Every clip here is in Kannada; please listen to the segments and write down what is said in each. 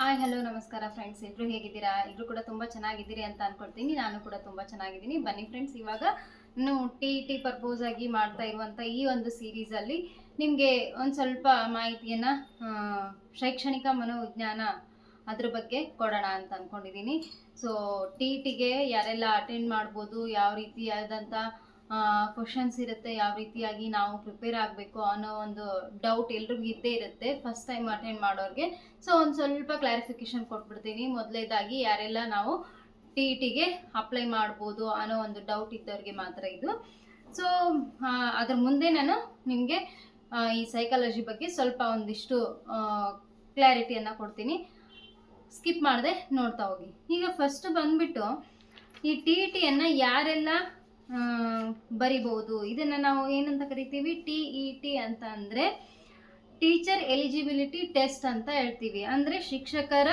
ಹಾಯ್ ಹಲೋ ನಮಸ್ಕಾರ ಫ್ರೆಂಡ್ಸ್ ಎಲ್ಲರೂ ಹೇಗಿದ್ದೀರಾ? ಎಲ್ಲರೂ ಕೂಡ ತುಂಬ ಚೆನ್ನಾಗಿದ್ದೀರಿ ಅಂತ ಅನ್ಕೊಳ್ತೀನಿ. ನಾನು ಕೂಡ ತುಂಬ ಚೆನ್ನಾಗಿದ್ದೀನಿ. ಬನ್ನಿ ಫ್ರೆಂಡ್ಸ್ ಇವಾಗ ನಾನು ಟಿ ಟಿ ಪರ್ಪೋಸ್ ಆಗಿ ಮಾಡ್ತಾ ಇರುವಂಥ ಈ ಒಂದು ಸೀರೀಸಲ್ಲಿ ನಿಮಗೆ ಒಂದು ಸ್ವಲ್ಪ ಮಾಹಿತಿಯನ್ನು ಶೈಕ್ಷಣಿಕ ಮನೋವಿಜ್ಞಾನ ಅದ್ರ ಬಗ್ಗೆ ಕೊಡೋಣ ಅಂತ ಅಂದ್ಕೊಂಡಿದ್ದೀನಿ ಸೊ ಟಿ ಟಿಗೆ ಯಾರೆಲ್ಲ ಅಟೆಂಡ್ ಮಾಡ್ಬೋದು, ಯಾವ ರೀತಿಯಾದಂಥ ಕ್ವಶನ್ಸ್ ಇರುತ್ತೆ, ಯಾವ ರೀತಿಯಾಗಿ ನಾವು ಪ್ರಿಪೇರ್ ಆಗಬೇಕು ಅನ್ನೋ ಒಂದು ಡೌಟ್ ಎಲ್ರಿಗೂ ಇದ್ದೇ ಇರುತ್ತೆ ಫಸ್ಟ್ ಟೈಮ್ ಅಟೆಂಡ್ ಮಾಡೋರಿಗೆ. ಸೊ ಒಂದು ಸ್ವಲ್ಪ ಕ್ಲಾರಿಫಿಕೇಶನ್ ಕೊಟ್ಬಿಡ್ತೀನಿ. ಮೊದಲೇದಾಗಿ ಯಾರೆಲ್ಲ ನಾವು ಟಿ ಟಿಗೆ ಅಪ್ಲೈ ಮಾಡ್ಬೋದು ಅನ್ನೋ ಒಂದು ಡೌಟ್ ಇದ್ದವ್ರಿಗೆ ಮಾತ್ರ ಇದು. ಸೊ ಅದ್ರ ಮುಂದೆ ನಾನು ನಿಮಗೆ ಈ ಸೈಕಾಲಜಿ ಬಗ್ಗೆ ಸ್ವಲ್ಪ ಒಂದಿಷ್ಟು ಕ್ಲಾರಿಟಿಯನ್ನು ಕೊಡ್ತೀನಿ. ಸ್ಕಿಪ್ ಮಾಡದೆ ನೋಡ್ತಾ ಹೋಗಿ. ಈಗ ಫಸ್ಟ್ ಬಂದ್ಬಿಟ್ಟು ಈ ಟಿ ಟಿಯನ್ನು ಯಾರೆಲ್ಲ ಬರಿಬಹುದು. ಇದನ್ನು ನಾವು ಏನಂತ ಕರಿತೀವಿ? ಟಿ ಇ ಟಿ ಅಂತ ಅಂದರೆ ಟೀಚರ್ ಎಲಿಜಿಬಿಲಿಟಿ ಟೆಸ್ಟ್ ಅಂತ ಹೇಳ್ತೀವಿ. ಅಂದರೆ ಶಿಕ್ಷಕರ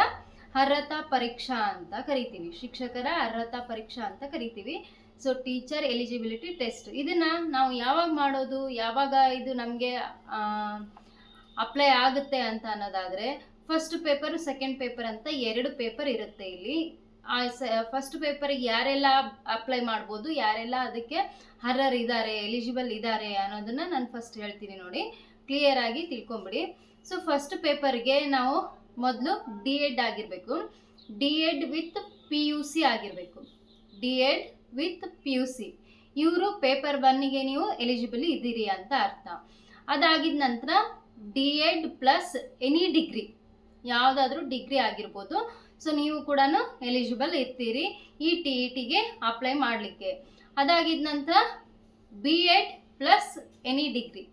ಅರ್ಹತಾ ಪರೀಕ್ಷಾ ಅಂತ ಕರಿತೀವಿ. ಶಿಕ್ಷಕರ ಅರ್ಹತಾ ಪರೀಕ್ಷಾ ಅಂತ ಕರಿತೀವಿ. ಸೊ ಟೀಚರ್ ಎಲಿಜಿಬಿಲಿಟಿ ಟೆಸ್ಟ್ ಇದನ್ನ ನಾವು ಯಾವಾಗ ಮಾಡೋದು? ಯಾವಾಗ ಇದು ನಮಗೆ ಅಪ್ಲೈ ಆಗುತ್ತೆ ಅಂತ ಅನ್ನೋದಾದರೆ ಫಸ್ಟ್ ಪೇಪರ್ ಸೆಕೆಂಡ್ ಪೇಪರ್ ಅಂತ ಎರಡು ಪೇಪರ್ ಇರುತ್ತೆ ಇಲ್ಲಿ. ಫಸ್ಟ್ ಪೇಪರಿಗೆ ಯಾರೆಲ್ಲ ಅಪ್ಲೈ ಮಾಡ್ಬೋದು, ಯಾರೆಲ್ಲ ಅದಕ್ಕೆ ಅರ್ಹರ್ ಇದ್ದಾರೆ ಎಲಿಜಿಬಲ್ ಇದ್ದಾರೆ ಅನ್ನೋದನ್ನ ನಾನು ಫಸ್ಟ್ ಹೇಳ್ತೀನಿ ನೋಡಿ. ಕ್ಲಿಯರ್ ಆಗಿ ತಿಳ್ಕೊಂಬಿಡಿ. ಸೊ ಫಸ್ಟ್ ಪೇಪರ್ಗೆ ನಾವು ಮೊದಲು ಡಿ ಎಡ್ ಆಗಿರಬೇಕು. D Ed with P U C ಆಗಿರಬೇಕು. D Ed with P U C ಇವರು ಪೇಪರ್ ಬನ್ನಿಗೆ ನೀವು ಎಲಿಜಿಬಲ್ ಇದ್ದೀರಿ ಅಂತ ಅರ್ಥ. ಅದಾಗಿದ ನಂತರ D Ed plus any degree ಯಾವುದಾದ್ರೂ ಡಿಗ್ರಿ ಆಗಿರ್ಬೋದು. ಸೊ ನೀವು ಕೂಡ ಎಲಿಜಿಬಲ್ ಇರ್ತೀರಿ. ಈ ಟಿ ಇ ಟಿಗೆ ಅಪ್ಲೈ ಮಾಡಲಿಕ್ಕೆ. ಅದಾಗಿದ ನಂತರ B Ed plus any degree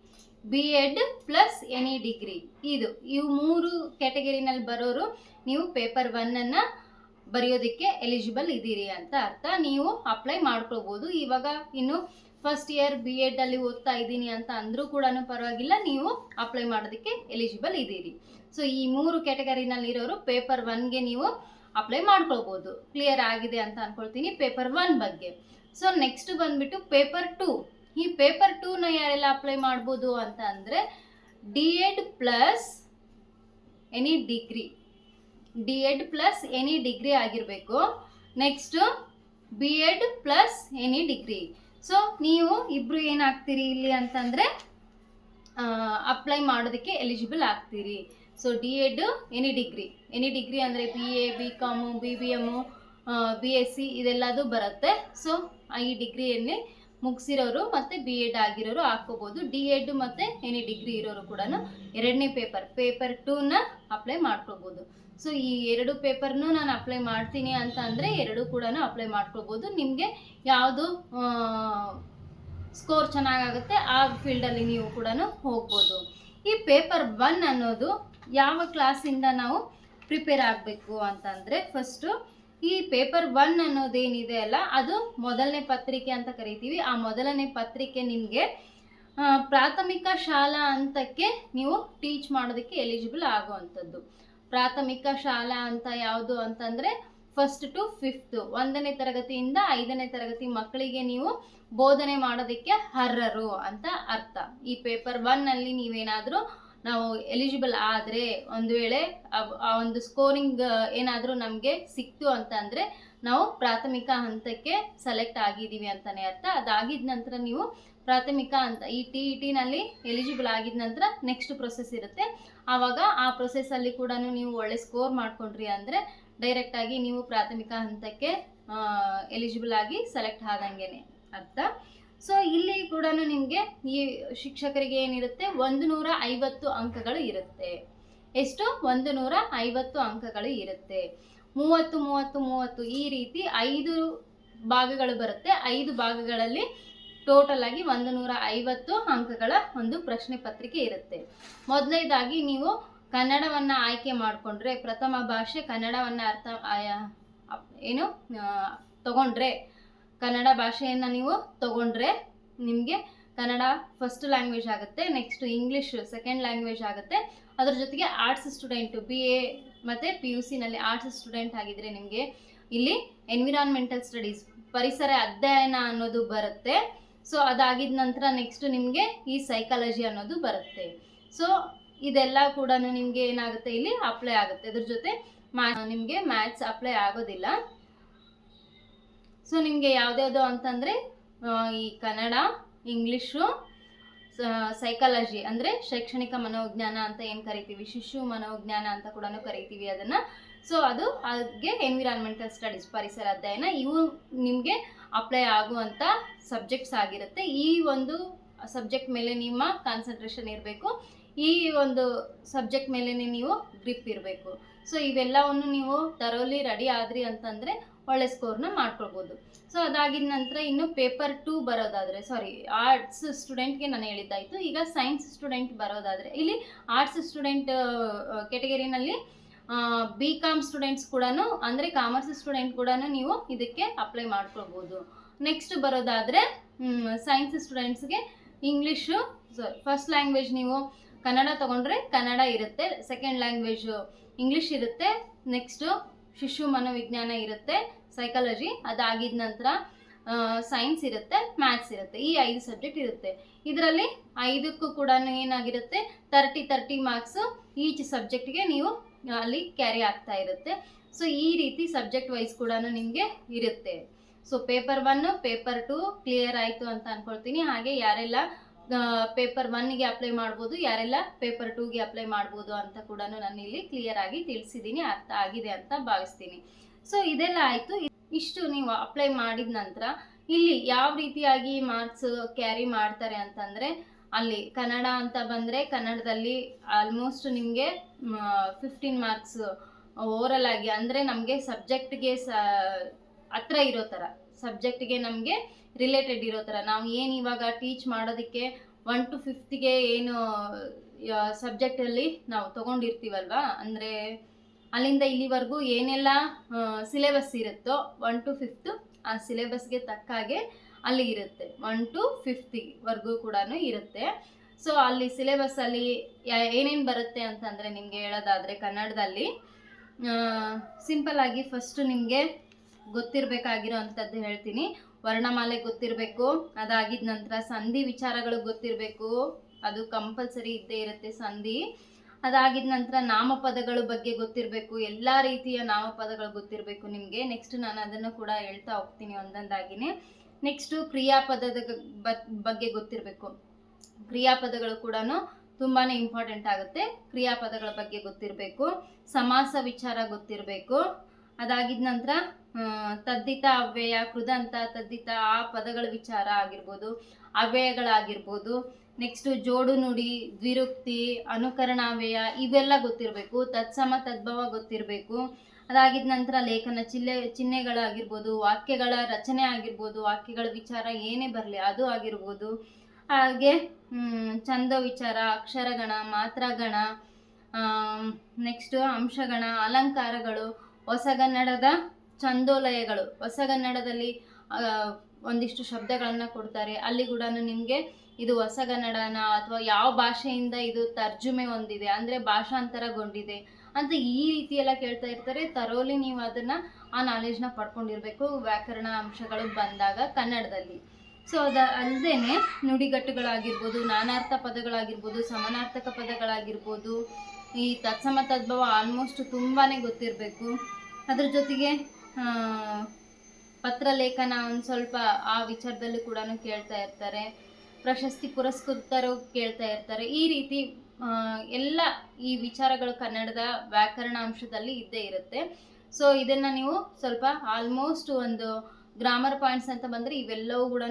B Ed plus any degree ಇದು, ಇವು ಮೂರು ಕ್ಯಾಟಗರಿನಲ್ಲಿ ಬರೋರು ನೀವು ಪೇಪರ್ ಒನ್ನನ್ನು ಬರೆಯೋದಕ್ಕೆ ಎಲಿಜಿಬಲ್ ಇದ್ದೀರಿ ಅಂತ ಅರ್ಥ. ನೀವು ಅಪ್ಲೈ ಮಾಡ್ಕೋಬೋದು ಇವಾಗ ಇನ್ನು ಫಸ್ಟ್ ಇಯರ್ ಬಿ ಅಲ್ಲಿ ಓದ್ತಾ ಇದ್ದೀನಿ ಅಂತ ಅಂದ್ರೂ ಕೂಡ ಪರವಾಗಿಲ್ಲ, ನೀವು ಅಪ್ಲೈ ಮಾಡೋದಕ್ಕೆ ಎಲಿಜಿಬಲ್ ಇದ್ದೀರಿ. ಸೊ ಈ ಮೂರು ಕ್ಯಾಟಗರಿನಲ್ಲಿ ಇರೋರು ಪೇಪರ್ ಒನ್ಗೆ ನೀವು ಅಪ್ಲೈ ಮಾಡ್ಕೊಳ್ಬೋದು. ಕ್ಲಿಯರ್ ಆಗಿದೆ ಅಂತ ಅನ್ಕೊಳ್ತೀನಿ ಪೇಪರ್ ಒನ್ ಬಗ್ಗೆ. ಸೊ ನೆಕ್ಸ್ಟ್ ಬಂದ್ಬಿಟ್ಟು ಪೇಪರ್ ಟೂ ಈ ಪೇಪರ್ ಟೂನ ಯಾರೆಲ್ಲ ಅಪ್ಲೈ ಮಾಡ್ಬೋದು ಅಂತ ಅಂದರೆ D Ed plus any degree D Ed plus any degree ಆಗಿರಬೇಕು. Next B Ed plus any degree so ನೀವು ಇಬ್ರು ಏನಾಗ್ತೀರಿ ಇಲ್ಲಿ ಅಂತಂದರೆ ಅಪ್ಲೈ ಮಾಡೋದಕ್ಕೆ eligible ಆಗ್ತೀರಿ. So D Ed any degree any degree ಅಂದರೆ B A B com B B M B S C ಇದೆಲ್ಲದು ಬರುತ್ತೆ. ಸೊ ಈ ಡಿಗ್ರಿಯಲ್ಲಿ ಮುಗಿಸಿರೋರು ಮತ್ತು ಬಿ ಎಡ್ ಆಗಿರೋರು ಹಾಕೋಬೋದು ಡಿ ಎಡ್ ಮತ್ತು ಎನಿ ಡಿಗ್ರಿ ಇರೋರು ಕೂಡ ಎರಡನೇ ಪೇಪರ್ ಪೇಪರ್ ಟೂನ ಅಪ್ಲೈ ಮಾಡ್ಕೋಬೋದು. ಸೊ ಈ ಎರಡು ಪೇಪರ್ನು ನಾನು ಅಪ್ಲೈ ಮಾಡ್ತೀನಿ ಅಂತ ಅಂದರೆ ಎರಡು ಕೂಡ ಅಪ್ಲೈ ಮಾಡ್ಕೊಳ್ಬೋದು. ನಿಮಗೆ ಯಾವುದು ಸ್ಕೋರ್ ಚೆನ್ನಾಗಾಗುತ್ತೆ ಆ ಫೀಲ್ಡಲ್ಲಿ ನೀವು ಕೂಡ ಹೋಗ್ಬೋದು. ಈ ಪೇಪರ್ ಒನ್ ಅನ್ನೋದು ಯಾವ ಕ್ಲಾಸಿಂದ ನಾವು ಪ್ರಿಪೇರ್ ಆಗಬೇಕು ಅಂತಂದರೆ ಫಸ್ಟು ಈ ಪೇಪರ್ ಒನ್ ಅನ್ನೋದೇನಿದೆ ಅಲ್ಲ, ಅದು ಮೊದಲನೇ ಪತ್ರಿಕೆ ಅಂತ ಕರಿತೀವಿ. ಆ ಮೊದಲನೇ ಪತ್ರಿಕೆ ನಿಮಗೆ ಪ್ರಾಥಮಿಕ ಶಾಲಾ ಹಂತಕ್ಕೆ ನೀವು ಟೀಚ್ ಮಾಡೋದಕ್ಕೆ ಎಲಿಜಿಬಲ್ ಆಗುವಂಥದ್ದು. ಪ್ರಾಥಮಿಕ ಶಾಲಾ ಅಂತ ಯಾವುದು ಅಂತಂದರೆ ಫಸ್ಟ್ ಟು ಫಿಫ್ತ್ ಒಂದನೇ ತರಗತಿಯಿಂದ ಐದನೇ ತರಗತಿ ಮಕ್ಕಳಿಗೆ ನೀವು ಬೋಧನೆ ಮಾಡೋದಕ್ಕೆ ಅರ್ಹರು ಅಂತ ಅರ್ಥ. ಈ ಪೇಪರ್ ಒನ್ನಲ್ಲಿ ನೀವೇನಾದರೂ ನಾವು ಎಲಿಜಿಬಲ್ ಆದರೆ ಒಂದು ವೇಳೆ ಆ- ಒಂದು ಸ್ಕೋರಿಂಗ್ ಏನಾದರೂ ನಮಗೆ ಸಿಕ್ತು ಅಂತ ಅಂದರೆ ನಾವು ಪ್ರಾಥಮಿಕ ಹಂತಕ್ಕೆ ಸೆಲೆಕ್ಟ್ ಆಗಿದ್ದೀವಿ ಅಂತಲೇ ಅರ್ಥ. ಅದಾಗಿದ ನಂತರ ನೀವು ಪ್ರಾಥಮಿಕ ಅಂತ ಈ ಟಿ ಇ ಟಿನಲ್ಲಿ ಎಲಿಜಿಬಲ್ ಆಗಿದ ನಂತರ ನೆಕ್ಸ್ಟ್ ಪ್ರೊಸೆಸ್ ಇರುತ್ತೆ. ಆವಾಗ ಆ ಪ್ರೊಸೆಸ್ಸಲ್ಲಿ ಕೂಡ ನೀವು ಒಳ್ಳೆ ಸ್ಕೋರ್ ಮಾಡ್ಕೊಂಡ್ರಿ ಅಂದರೆ ಡೈರೆಕ್ಟಾಗಿ ನೀವು ಪ್ರಾಥಮಿಕ ಹಂತಕ್ಕೆ ಎಲಿಜಿಬಲ್ ಆಗಿ ಸೆಲೆಕ್ಟ್ ಆದಂಗೆನೆ ಅರ್ಥ? ಸೊ ಇಲ್ಲಿ ಕೂಡ ನಿಮಗೆ ಈ ಶಿಕ್ಷಕರಿಗೆ ಏನಿರುತ್ತೆ? ಒಂದು ನೂರ ಐವತ್ತು ಅಂಕಗಳು ಇರುತ್ತೆ. ಎಷ್ಟು? ಒಂದು ನೂರ ಐವತ್ತು ಅಂಕಗಳು ಇರುತ್ತೆ. ಮೂವತ್ತು ಮೂವತ್ತು ಮೂವತ್ತು ಈ ರೀತಿ ಐದು ಭಾಗಗಳು ಬರುತ್ತೆ. ಐದು ಭಾಗಗಳಲ್ಲಿ ಟೋಟಲ್ ಆಗಿ ಒಂದು ನೂರ ಐವತ್ತು ಅಂಕಗಳ ಒಂದು ಪ್ರಶ್ನೆ ಪತ್ರಿಕೆ ಇರುತ್ತೆ. ಮೊದಲನೇದಾಗಿ ನೀವು ಕನ್ನಡವನ್ನು ಆಯ್ಕೆ ಮಾಡಿಕೊಂಡ್ರೆ, ಪ್ರಥಮ ಭಾಷೆ ಕನ್ನಡವನ್ನು ಅರ್ಥ ಏನು ತಗೊಂಡ್ರೆ, ಕನ್ನಡ ಭಾಷೆಯನ್ನು ನೀವು ತಗೊಂಡ್ರೆ ನಿಮಗೆ ಕನ್ನಡ ಫಸ್ಟ್ ಲ್ಯಾಂಗ್ವೇಜ್ ಆಗುತ್ತೆ ನೆಕ್ಸ್ಟ್ ಇಂಗ್ಲೀಷ್ ಸೆಕೆಂಡ್ ಲ್ಯಾಂಗ್ವೇಜ್ ಆಗುತ್ತೆ. ಅದ್ರ ಜೊತೆಗೆ ಆರ್ಟ್ಸ್ ಸ್ಟೂಡೆಂಟು ಬಿ ಎ ಮತ್ತು ಪಿ ಯು ಸಿನಲ್ಲಿ ಆರ್ಟ್ಸ್ ಸ್ಟೂಡೆಂಟ್ ಆಗಿದ್ರೆ ನಿಮಗೆ ಇಲ್ಲಿ ಎನ್ವಿರಾನ್ಮೆಂಟಲ್ ಸ್ಟಡೀಸ್ ಪರಿಸರ ಅಧ್ಯಯನ ಅನ್ನೋದು ಬರುತ್ತೆ. ಸೊ ಅದಾಗಿದ ನಂತರ ನೆಕ್ಸ್ಟ್ ನಿಮಗೆ ಈ ಸೈಕಾಲಜಿ ಅನ್ನೋದು ಬರುತ್ತೆ. ಸೊ ಇದೆಲ್ಲ ಕೂಡ ನಿಮಗೆ ಏನಾಗುತ್ತೆ ಇಲ್ಲಿ ಅಪ್ಲೈ ಆಗುತ್ತೆ. ಅದ್ರ ಜೊತೆ ನಿಮಗೆ ಮ್ಯಾಥ್ಸ್ ಅಪ್ಲೈ ಆಗೋದಿಲ್ಲ. ಸೊ ನಿಮಗೆ ಯಾವುದ್ಯಾವುದು ಅಂತಂದರೆ ಈ ಕನ್ನಡ ಇಂಗ್ಲೀಷು ಸೈಕಾಲಜಿ ಅಂದರೆ ಶೈಕ್ಷಣಿಕ ಮನೋವಿಜ್ಞಾನ ಅಂತ ಏನು ಕರಿತೀವಿ? ಶಿಶು ಮನೋವಿಜ್ಞಾನ ಅಂತ ಕೂಡ ಕರಿತೀವಿ ಅದನ್ನು. ಸೊ ಅದು ಹಾಗೆ ಎನ್ವಿರಾನ್ಮೆಂಟಲ್ ಸ್ಟಡೀಸ್ ಪರಿಸರ ಅಧ್ಯಯನ, ಇವು ನಿಮಗೆ ಅಪ್ಲೈ ಆಗುವಂಥ ಸಬ್ಜೆಕ್ಟ್ಸ್ ಆಗಿರುತ್ತೆ. ಈ ಒಂದು ಸಬ್ಜೆಕ್ಟ್ ಮೇಲೆ ನಿಮ್ಮ ಕಾನ್ಸಂಟ್ರೇಷನ್ ಇರಬೇಕು. ಈ ಒಂದು ಸಬ್ಜೆಕ್ಟ್ ಮೇಲೆ ನೀವು ಗ್ರಿಪ್ ಇರಬೇಕು. ಸೊ ಇವೆಲ್ಲವನ್ನು ನೀವು ತರೋಲಿ ರೆಡಿ ಆದ್ರಿ ಅಂತಂದರೆ ಒಳ್ಳೆ ಸ್ಕೋರ್ನ ಮಾಡ್ಕೊಳ್ಬೋದು. ಸೊ ಅದಾಗಿದ ನಂತರ ಇನ್ನು ಪೇಪರ್ ಟೂ ಬರೋದಾದರೆ ಸಾರಿ ಆರ್ಟ್ಸ್ ಸ್ಟೂಡೆಂಟ್ಗೆ ನಾನು ಹೇಳಿದ್ದಾಯಿತು. ಈಗ ಸೈನ್ಸ್ ಸ್ಟೂಡೆಂಟ್ ಬರೋದಾದರೆ, ಇಲ್ಲಿ ಆರ್ಟ್ಸ್ ಸ್ಟೂಡೆಂಟ್ ಕೆಟಗರಿನಲ್ಲಿ ಬಿ ಕಾಮ್ ಸ್ಟೂಡೆಂಟ್ಸ್ ಕೂಡ ಅಂದರೆ ಕಾಮರ್ಸ್ ಸ್ಟೂಡೆಂಟ್ ಕೂಡ ನೀವು ಇದಕ್ಕೆ ಅಪ್ಲೈ ಮಾಡ್ಕೊಳ್ಬೋದು. ನೆಕ್ಸ್ಟ್ ಬರೋದಾದರೆ ಸೈನ್ಸ್ ಸ್ಟೂಡೆಂಟ್ಸ್ಗೆ ಇಂಗ್ಲೀಷು ಸಾರಿ ಫಸ್ಟ್ ಲ್ಯಾಂಗ್ವೇಜ್ ನೀವು ಕನ್ನಡ ತಗೊಂಡ್ರೆ ಕನ್ನಡ ಇರುತ್ತೆ ಸೆಕೆಂಡ್ ಲ್ಯಾಂಗ್ವೇಜು ಇಂಗ್ಲೀಷ್ ಇರುತ್ತೆ ನೆಕ್ಸ್ಟು ಶಿಶು ಮನೋವಿಜ್ಞಾನ ಇರುತ್ತೆ ಸೈಕಾಲಜಿ ಅದಾಗಿದ ನಂತರ ಸೈನ್ಸ್ ಇರುತ್ತೆ ಮ್ಯಾಥ್ಸ್ ಇರುತ್ತೆ, ಈ ಐದು ಸಬ್ಜೆಕ್ಟ್ ಇರುತ್ತೆ. ಇದರಲ್ಲಿ ಐದಕ್ಕೂ ಕೂಡ ಏನಾಗಿರುತ್ತೆ ತರ್ಟಿ ತರ್ಟಿ ಮಾರ್ಕ್ಸು ಈಚ್ ಸಬ್ಜೆಕ್ಟ್ಗೆ ನೀವು ಅಲ್ಲಿ ಕ್ಯಾರಿ ಆಗ್ತಾ ಇರುತ್ತೆ. ಸೊ ಈ ರೀತಿ ಸಬ್ಜೆಕ್ಟ್ ವೈಸ್ ಕೂಡ ನಿಮಗೆ ಇರುತ್ತೆ. So paper one paper two clear ಆಯಿತು ಅಂತ ಅನ್ಕೊಳ್ತೀನಿ. ಹಾಗೆ ಯಾರೆಲ್ಲ ಪೇಪರ್ ಒನ್ಗೆ ಅಪ್ಲೈ ಮಾಡ್ಬೋದು, ಯಾರೆಲ್ಲ ಪೇಪರ್ ಟೂಗೆ ಅಪ್ಲೈ ಮಾಡ್ಬೋದು ಅಂತ ಕೂಡ ನಾನು ಇಲ್ಲಿ ಕ್ಲಿಯರ್ ಆಗಿ ತಿಳಿಸಿದ್ದೀನಿ, ಅರ್ಥ ಆಗಿದೆ ಅಂತ ಭಾವಿಸ್ತೀನಿ. ಸೊ ಇದೆಲ್ಲ ಆಯಿತು. ಇಷ್ಟು ನೀವು ಅಪ್ಲೈ ಮಾಡಿದ ನಂತರ, ಇಲ್ಲಿ ಯಾವ ರೀತಿಯಾಗಿ ಮಾರ್ಕ್ಸ್ ಕ್ಯಾರಿ ಮಾಡ್ತಾರೆ ಅಂತಂದರೆ ಅಲ್ಲಿ ಕನ್ನಡ ಅಂತ ಬಂದರೆ ಕನ್ನಡದಲ್ಲಿ ಆಲ್ಮೋಸ್ಟ್ ನಿಮಗೆ ಫಿಫ್ಟೀನ್ ಮಾರ್ಕ್ಸ್ ಓವರಲ್ ಆಗಿ, ಅಂದರೆ ನಮಗೆ ಸಬ್ಜೆಕ್ಟ್ಗೆ ಸ, ಹತ್ರ ಇರೋ ಥರ ಸಬ್ಜೆಕ್ಟ್ಗೆ ನಮಗೆ ರಿಲೇಟೆಡ್ ಇರೋ ಥರ ನಾವು ಏನು ಇವಾಗ ಟೀಚ್ ಮಾಡೋದಕ್ಕೆ ಒನ್ ಟು ಫಿಫ್ತ್ಗೆ ಏನು ಸಬ್ಜೆಕ್ಟಲ್ಲಿ ನಾವು ತೊಗೊಂಡಿರ್ತೀವಲ್ವಾ? ಅಂದರೆ ಅಲ್ಲಿಂದ ಇಲ್ಲಿವರೆಗೂ ಏನೆಲ್ಲ ಸಿಲೆಬಸ್ ಇರುತ್ತೋ ಒನ್ ಟು ಫಿಫ್ತು ಆ ಸಿಲೆಬಸ್ಗೆ ತಕ್ಕ ಹಾಗೆ ಅಲ್ಲಿ ಇರುತ್ತೆ. ಒನ್ ಟು ಫಿಫ್ತಿವರೆಗೂ ಕೂಡ ಇರುತ್ತೆ. ಸೊ ಅಲ್ಲಿ ಸಿಲೆಬಸ್ಸಲ್ಲಿ ಏನೇನು ಬರುತ್ತೆ ಅಂತಂದರೆ ನಿಮಗೆ ಹೇಳೋದಾದರೆ ಕನ್ನಡದಲ್ಲಿ ಸಿಂಪಲ್ ಆಗಿ ಫಸ್ಟು ನಿಮಗೆ ಗೊತ್ತಿರಬೇಕಾಗಿರೋ ಅಂಥದ್ದು ಹೇಳ್ತೀನಿ. ವರ್ಣಮಾಲೆ ಗೊತ್ತಿರಬೇಕು, ಅದಾಗಿದ ನಂತರ ಸಂಧಿ ವಿಚಾರಗಳು ಗೊತ್ತಿರಬೇಕು. ಅದು ಕಂಪಲ್ಸರಿ ಇದ್ದೇ ಇರುತ್ತೆ ಸಂಧಿ. ಅದಾಗಿದ ನಂತರ ನಾಮಪದಗಳ ಬಗ್ಗೆ ಗೊತ್ತಿರಬೇಕು. ಎಲ್ಲ ರೀತಿಯ ನಾಮಪದಗಳು ಗೊತ್ತಿರಬೇಕು ನಿಮಗೆ. ನೆಕ್ಸ್ಟ್ ನಾನು ಅದನ್ನು ಕೂಡ ಹೇಳ್ತಾ ಹೋಗ್ತೀನಿ ಒಂದೊಂದಾಗಿನೇ. ನೆಕ್ಸ್ಟು ಕ್ರಿಯಾಪದದ ಬಗ್ಗೆ ಗೊತ್ತಿರಬೇಕು. ಕ್ರಿಯಾಪದಗಳು ಕೂಡ ತುಂಬಾ ಇಂಪಾರ್ಟೆಂಟ್ ಆಗುತ್ತೆ. ಕ್ರಿಯಾಪದಗಳ ಬಗ್ಗೆ ಗೊತ್ತಿರಬೇಕು. ಸಮಾಸ ವಿಚಾರ ಗೊತ್ತಿರಬೇಕು. ಅದಾಗಿದ ನಂತರ ತದ್ದಿತ ಅವ್ಯಯ, ಕೃದಂತ, ತದ್ದಿತ ಆ ಪದಗಳ ವಿಚಾರ ಆಗಿರ್ಬೋದು, ಅವ್ಯಯಗಳಾಗಿರ್ಬೋದು. ನೆಕ್ಸ್ಟು ಜೋಡು ನುಡಿ, ದ್ವಿರುಕ್ತಿ, ಅನುಕರಣಾವ್ಯಯ ಇವೆಲ್ಲ ಗೊತ್ತಿರಬೇಕು. ತತ್ಸಮ, ತದ್ಭವ ಗೊತ್ತಿರಬೇಕು. ಅದಾಗಿದ ನಂತರ ಲೇಖನ ಚಿಲ್ಲೆ ಚಿಹ್ನೆಗಳಾಗಿರ್ಬೋದು ವಾಕ್ಯಗಳ ರಚನೆ ಆಗಿರ್ಬೋದು, ವಾಕ್ಯಗಳ ವಿಚಾರ ಏನೇ ಬರಲಿ ಅದು ಆಗಿರ್ಬೋದು. ಹಾಗೆ ಛಂದ ವಿಚಾರ, ಅಕ್ಷರಗಣ, ಮಾತ್ರಗಣ ನೆಕ್ಸ್ಟ್ ಅಂಶಗಣ, ಅಲಂಕಾರಗಳು, ಹೊಸಗನ್ನಡದ ಚಂದೋಲಯಗಳು. ಹೊಸಗನ್ನಡದಲ್ಲಿ ಒಂದಿಷ್ಟು ಶಬ್ದಗಳನ್ನು ಕೊಡ್ತಾರೆ. ಅಲ್ಲಿ ಕೂಡ ನಿಮಗೆ ಇದು ಹೊಸಗನ್ನಡನ ಅಥವಾ ಯಾವ ಭಾಷೆಯಿಂದ ಇದು ತರ್ಜುಮೆ ಹೊಂದಿದೆ. ಅಂದರೆ ಭಾಷಾಂತರಗೊಂಡಿದೆ. ಅಂತ ಈ ರೀತಿ ಎಲ್ಲ ಕೇಳ್ತಾ ಇರ್ತಾರೆ. ತರೋಲಿ ನೀವು ಅದನ್ನು ಆ ನಾಲೆಜ್ನ ಪಡ್ಕೊಂಡಿರಬೇಕು. ವ್ಯಾಕರಣ ಅಂಶಗಳು ಬಂದಾಗ ಕನ್ನಡದಲ್ಲಿ. ಸೊ ಅದ ಅಲ್ಲದೆ ನುಡಿಗಟ್ಟುಗಳಾಗಿರ್ಬೋದು ನಾನಾರ್ಥ ಪದಗಳಾಗಿರ್ಬೋದು ಸಮಾನಾರ್ಥಕ ಪದಗಳಾಗಿರ್ಬೋದು ಈ ತತ್ಸಮ ತದ್ಭವ ಆಲ್ಮೋಸ್ಟ್ ತುಂಬಾ ಗೊತ್ತಿರಬೇಕು. ಅದ್ರ ಜೊತೆಗೆ ಆ, ಪತ್ರಲೇಖನ ಒಂದು ಸ್ವಲ್ಪ ಆ ವಿಚಾರದಲ್ಲೂ ಕೂಡ ಕೇಳ್ತಾ ಇರ್ತಾರೆ. ಪ್ರಶಸ್ತಿ ಪುರಸ್ಕೃತರು ಕೇಳ್ತಾ ಇರ್ತಾರೆ. ಈ ರೀತಿ ಎಲ್ಲ ಈ ವಿಚಾರಗಳು ಕನ್ನಡದ ವ್ಯಾಕರಣ ಅಂಶದಲ್ಲಿ ಇದ್ದೇ ಇರುತ್ತೆ. ಸೊ ಇದನ್ನು ನೀವು ಸ್ವಲ್ಪ ಆಲ್ಮೋಸ್ಟ್ ಒಂದು ಗ್ರಾಮರ್ ಪಾಯಿಂಟ್ಸ್ ಅಂತ ಬಂದರೆ ಇವೆಲ್ಲವೂ ಕೂಡ